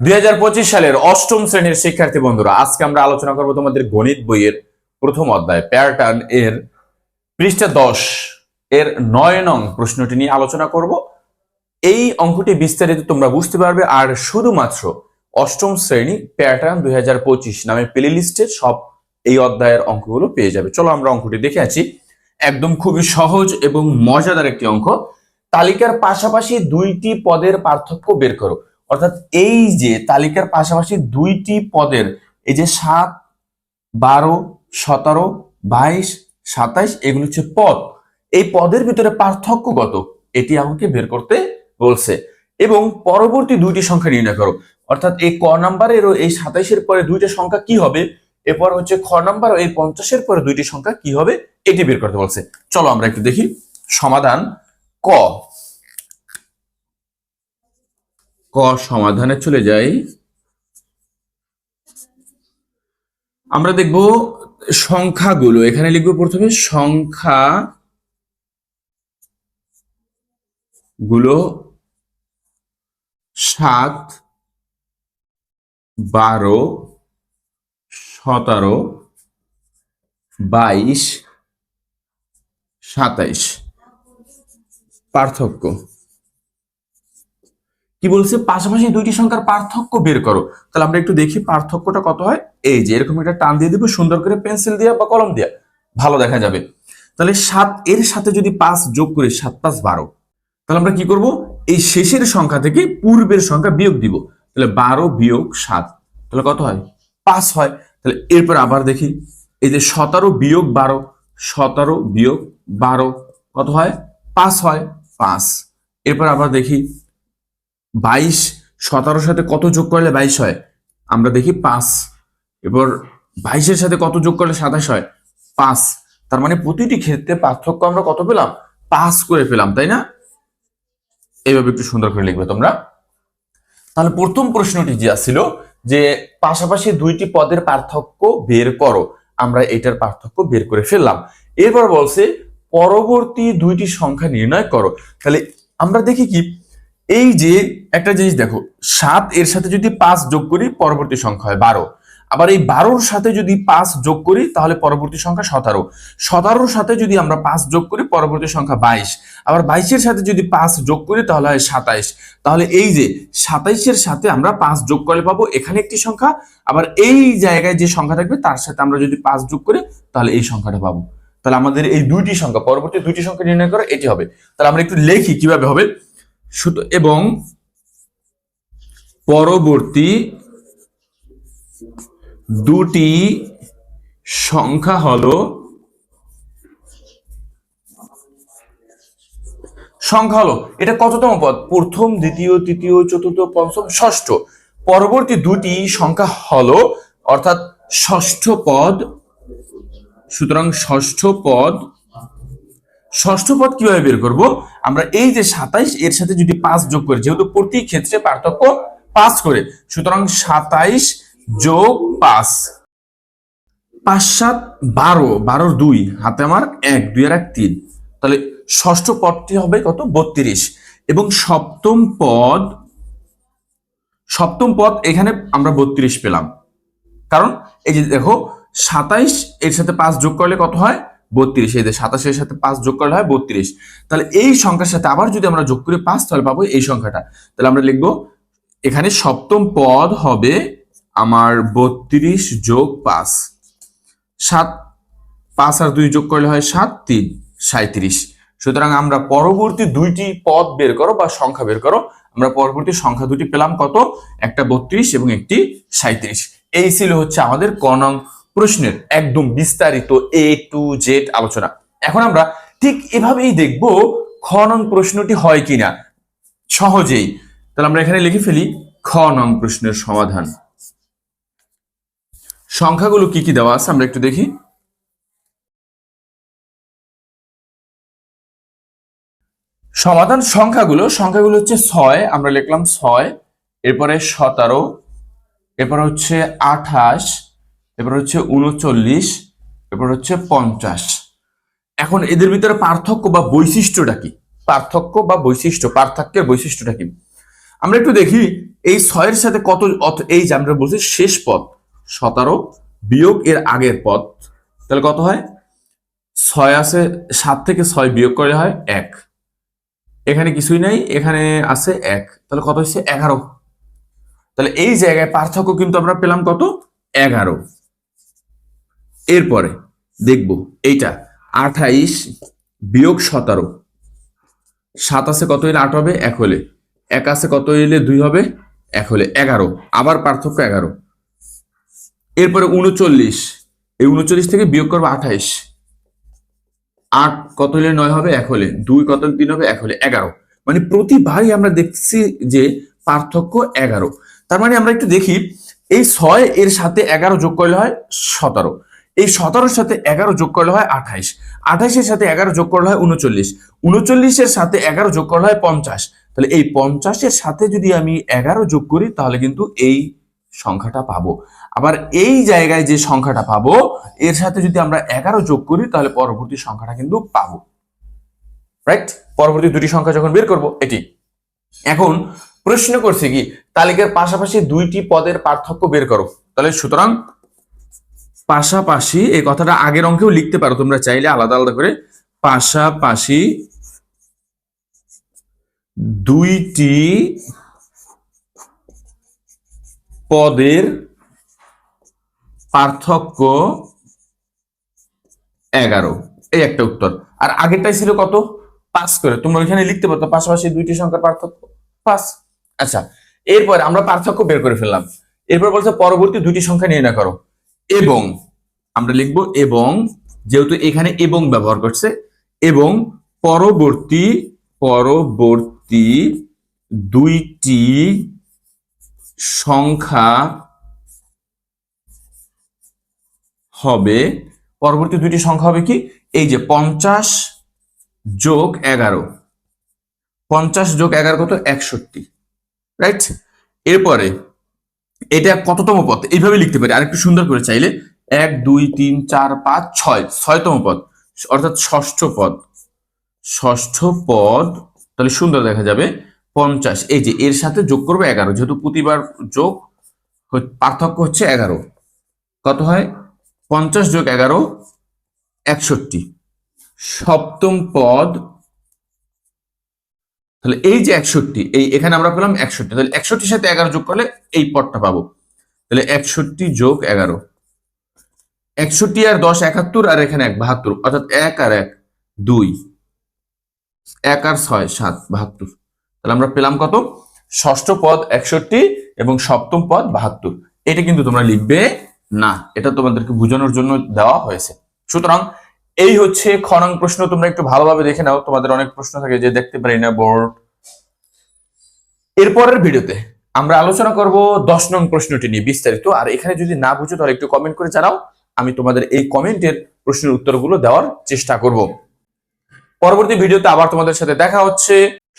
দুই হাজার পঁচিশ সালের অষ্টম শ্রেণির শিক্ষার্থী বন্ধুরা, আজকে আমরা আলোচনা করব তোমাদের গণিত বইয়ের প্রথম অধ্যায়, প্যাটার্ন এর পৃষ্ঠা দশ এর নয় নং প্রশ্নটি নিয়ে আলোচনা করব। এই অঙ্কটি বিস্তারিত তোমরা বুঝতে পারবে, আর শুধুমাত্র অষ্টম শ্রেণি প্যাটার্ন দুই নামে প্লে লিস্টের সব এই অধ্যায়ের অঙ্কগুলো পেয়ে যাবে। চলো আমরা অঙ্কটি দেখে আছি একদম খুবই সহজ এবং মজাদার একটি অঙ্ক। তালিকার পাশাপাশি দুইটি পদের পার্থক্য বের করো। অর্থাৎ এই যে তালিকার পাশাপাশি দুইটি পদের এই যে সাত, বারো, সতেরো, বাইশ, সাতাইশ, এগুলো হচ্ছে পদ। এই পদের ভিতরে পার্থক্য কত? এটি আমাকে বের করতে বলছে। এবং পরবর্তী দুইটি সংখ্যা নির্ণয় করো। অর্থাৎ এই ক নাম্বারের ও এই সাতাইশের পরে দুইটা সংখ্যা কি হবে? এরপর হচ্ছে খ নাম্বার ও এই পঞ্চাশের পরে দুইটি সংখ্যা কি হবে? এটি বের করতে বলছে। চলো আমরা একটু দেখি। সমাধান ক। ক সমাধানে চলে যাই। আমরা দেখব সংখ্যাগুলো। এখানে লিখব প্রথমে সংখ্যা গুলো সাত, বারো, সতেরো, বাইশ, সাতাইশ। পার্থক্য। কি বলছে? পাশাপাশি দুইটি সংখ্যার পার্থক্য বের করো। তাহলে আমরা একটু দেখি পার্থক্যটা কত হয়। এই যে এরকম একটা টান দিয়ে দিব, সুন্দর করে পেন্সিল দিয়ে বা কলম দিয়ে। ভালো দেখা যাবে। তাহলে সাত, এর সাথে যদি পাঁচ যোগ করি, সাত, পাঁচ, বারো। তাহলে আমরা কি করব? এই শেষের সংখ্যা থেকে পূর্বের সংখ্যা বিয়োগ দিব। তাহলে বারো বিয়োগ সাত, তাহলে কত হয়? পাঁচ হয়। তাহলে এরপর আবার দেখি, এই যে সতেরো বিয়োগ বারো, সতেরো বিয়োগ বারো, কত হয়? পাঁচ হয়, পাঁচ। এরপর আবার দেখি বাইশ, সতেরোর সাথে কত যোগ করলে বাইশ হয়? আমরা দেখি পাঁচ। এবার বাইশের সাথে কত যোগ করলে সাতাশ হয়? পাঁচ। তার মানে প্রতিটি ক্ষেত্রে পার্থক্য আমরা কত পেলাম? পাঁচ করে পেলাম, তাই না? এইভাবে একটু সুন্দর করে লিখবে তোমরা। তাহলে প্রথম প্রশ্নটি যে ছিল যে পাশাপাশি দুইটি পদের পার্থক্য বের করো। আমরা এটার পার্থক্য বের করে ফেললাম। এরপর বলছে, পরবর্তী দুইটি সংখ্যা নির্ণয় করো। তাহলে আমরা দেখি কি? এই যে একটা জিনিস দেখো, সাত এর সাথে যদি পাঁচ যোগ করি, পরবর্তী সংখ্যা হয় বারো। আবার এই বারোর সাথে যদি পাঁচ যোগ করি, তাহলে পরবর্তী সংখ্যা সতেরো। সতেরোর সাথে যদি আমরা পাঁচ যোগ করি, পরবর্তী সংখ্যা বাইশ। আবার বাইশের সাথে যদি পাঁচ যোগ করি, তাহলে হয় সাতাইশ। তাহলে এই যে সাতাইশের সাথে আমরা পাঁচ যোগ করলে পাবো, এখানে একটি সংখ্যা। আবার এই জায়গায় যে সংখ্যা থাকবে, তার সাথে আমরা যদি পাঁচ যোগ করি, তাহলে এই সংখ্যাটা পাবো। তাহলে আমাদের এই দুইটি সংখ্যা, পরবর্তী দুইটি সংখ্যা নির্ণয় করে, এটি হবে। তাহলে আমরা একটু লেখি কীভাবে হবে। এবং পরবর্তী দুটি সংখ্যা হলো সংখ্যা হলো, এটা কততম পদ? প্রথম, দ্বিতীয়, তৃতীয়, চতুর্থ, পঞ্চম, ষষ্ঠ। পরবর্তী দুটি সংখ্যা হলো, অর্থাৎ ষষ্ঠ পদ, সুতরাং ষষ্ঠ পদ ষষ্ঠ পদ কীভাবে বের করব? আমরা এই যে সাতাইশ, এর সাথে যদি পাঁচ যোগ করি, যেহেতু প্রতি ক্ষেত্রে পার্থক্য পাঁচ করে, সুতরাং সাতাইশ যোগ পাঁচ। পাঁচ সাত বারো, বারোর দুই, হাতে আমার এক, দুই আর এক তিন। তাহলে ষষ্ঠ পদটি হবে কত? বত্রিশ। এবং সপ্তম পদ সপ্তম পদ এখানে আমরা বত্রিশ পেলাম। কারণ এই যে দেখো, সাতাইশ, এর সাথে পাঁচ যোগ করলে কত হয়? বত্রিশ, এই যে সাতাশের সাথে পাঁচ যোগ করলে হয় বত্রিশ। তাহলে এই সংখ্যার সাথে আবার যদি আমরা যোগ করি পাঁচ, তাহলে পাবো এই সংখ্যাটা। তাহলে আমরা লিখব, এখানে সপ্তম পদ হবে আমার বত্রিশ যোগ পাঁচ। সাত, পাঁচ আর দুই যোগ করলে হয় সাত, তিন সাঁত্রিশ সুতরাং আমরা পরবর্তী দুইটি পদ বের করো বা সংখ্যা বের করো। আমরা পরবর্তী সংখ্যা দুটি পেলাম কত? একটা বত্রিশ এবং একটি সাঁত্রিশ এই ছিল হচ্ছে আমাদের ক নং প্রশ্নের একদম বিস্তারিত এ টু জেড আলোচনা। এখন আমরা ঠিক এভাবেই দেখব খ নং প্রশ্নটি হয় কিনা। সহজেই। তাহলে আমরা এখানে লিখে ফেলি খ নং প্রশ্নের সমাধান। সংখ্যাগুলো কি কি দেওয়া আছে আমরা একটু দেখি। সমাধান সংখ্যাগুলো সংখ্যাগুলো হচ্ছে ছয়, আমরা লিখলাম ছয়, এরপরে সতেরো, এরপর হচ্ছে আঠাশ এরপর হচ্ছে উনচল্লিশ এরপর হচ্ছে পঞ্চাশ। এখন এদের ভিতরে পার্থক্য বা বৈশিষ্ট্যটা কি? পার্থক্য বা বৈশিষ্ট্য, পার্থক্যের বৈশিষ্ট্যটা কি? আমরা একটু দেখি, এই ছয়ের সাথে কত এই যে আমরা বলছি শেষ পদ, সতেরো বিয়োগ এর আগের পদ, তাহলে কত হয়? ছয় আছে, সাত থেকে ছয় বিয়োগ করে হয় এক। এখানে কিছুই নাই, এখানে আছে এক, তাহলে কত হচ্ছে এগারো। তাহলে এই জায়গায় পার্থক্য কিন্তু আমরা পেলাম কত? এগারো। এরপরে দেখব এইটা, আঠাইশ বিয়োগ সতেরো। সাত আছে কত হইলে আট হবে? এক হলে এক আছে কত হইলে দুই হবে? এক হলে এগারো। আবার পার্থক্য এগারো। এরপরে উনচল্লিশ। এই উনচল্লিশ থেকে বিয়োগ করব আঠাইশ। আট কত হলে নয় হবে? এক হলে দুই কত তিন হবে? এক হলে এগারো। মানে প্রতিবারই আমরা দেখছি যে পার্থক্য এগারো। তার মানে আমরা একটু দেখি, এই ছয় এর সাথে এগারো যোগ করলে হয় সতেরো। এই সতেরোর সাথে এগারো যোগ করলে হয় আঠাইশ। আঠাইশের সাথে এগারো যোগ করলে হয় উনচল্লিশ। উনচল্লিশের সাথে এগারো যোগ করলে হয় পঞ্চাশ। তাহলে এই পঞ্চাশের সাথে যদি আমি এগারো যোগ করি, তাহলে কিন্তু এই সংখ্যাটা পাবো। আবার এই জায়গায় যে সংখ্যাটা পাবো, এর সাথে যদি আমরা এগারো যোগ করি, তাহলে পরবর্তী সংখ্যাটা কিন্তু পাবো। রাইট পরবর্তী দুটি সংখ্যা যখন বের করব, এটি। এখন প্রশ্ন করছে কি, তালিকার পাশাপাশি দুইটি পদের পার্থক্য বের করো। তাহলে সুতরাং পাশাপাশি এই কথাটা আগের অঙ্কেও লিখতে পারো, তোমরা চাইলে আলাদা আলাদা করে। পাশাপাশি দুইটি পদের পার্থক্য এগারো। এই একটা উত্তর। আর আগেরটাই ছিল কত? পাঁচ করে। তোমরা ওইখানে লিখতে পারতো পাশাপাশি দুইটি সংখ্যার পার্থক্য। পাঁচ। আচ্ছা এরপরে আমরা পার্থক্য বের করে ফেললাম। এরপর বলছে পরবর্তী দুইটি সংখ্যা নির্ণয় করো। এবং, আমরা লিখব এবং, যেহেতু এখানে এবং ব্যবহার করছে, এবং পরবর্তী পরবর্তী দুইটি সংখ্যা হবে, পরবর্তী দুইটি সংখ্যা হবে কি? এই যে পঞ্চাশ যোগ এগারো। পঞ্চাশ যোগ এগারো কত? একষট্টি। রাইট এরপরে এটা কততম পদ? এইভাবে লিখতে পারি। আরেকটু সুন্দর করে চাইলে। এক, দুই, তিন, চার, পাঁচ, ছয়। ছয়তম পদ। অর্থাৎ ষষ্ঠ পদ। ষষ্ঠ পদ, তাহলে সুন্দর দেখা যাবে। পঞ্চাশ। এই যে, এর সাথে যোগ করবে এগারো। যেহেতু প্রতিবার যোগ পার্থক্য হচ্ছে এগারো। কত হয়? পঞ্চাশ যোগ এগারো, একষট্টি। সপ্তম পদ তাহলে এই যে একষট্টি, এই এখানে আমরা পেলাম একষট্টি, তাহলে একষট্টির সাথে এগারো যোগ করলে এই পদটা পাবো। তাহলে একষট্টি যোগ এগারো। একষট্টি আর দশ একাত্তর আর এখানে এক, বাহাত্তর, অর্থাৎ এক আর এক, দুই। এক আর ছয়, সাত, বাহাত্তর। তাহলে আমরা পেলাম কত? ষষ্ঠ পদ একষট্টি এবং সপ্তম পদ বাহাত্তর। এটা কিন্তু তোমরা লিখবে না। এটা তোমাদেরকে বোঝানোর জন্য দেওয়া হয়েছে। সুতরাং এই হচ্ছে খনং প্রশ্ন, তোমরা একটু ভালোভাবে দেখে নাও, তোমাদের অনেক প্রশ্ন থাকে যে দেখতে পারি না, বোর্ড। এরপরের ভিডিওতে আমরা আলোচনা করব দশ নং প্রশ্নটি নিয়ে বিস্তারিত, আর এখানে যদি না বুঝো, তাহলে একটু কমেন্ট করে জানাও, আমি তোমাদের এই কমেন্টের প্রশ্নের উত্তরগুলো দেওয়ার চেষ্টা করব। পরবর্তী ভিডিওতে আবার তোমাদের সাথে দেখা হচ্ছে,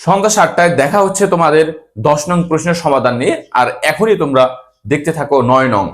সন্ধ্যা সাতটায় দেখা হচ্ছে তোমাদের দশ নং প্রশ্নের সমাধান নিয়ে, আর এখনই তোমরা দেখতে থাকো নয় নং।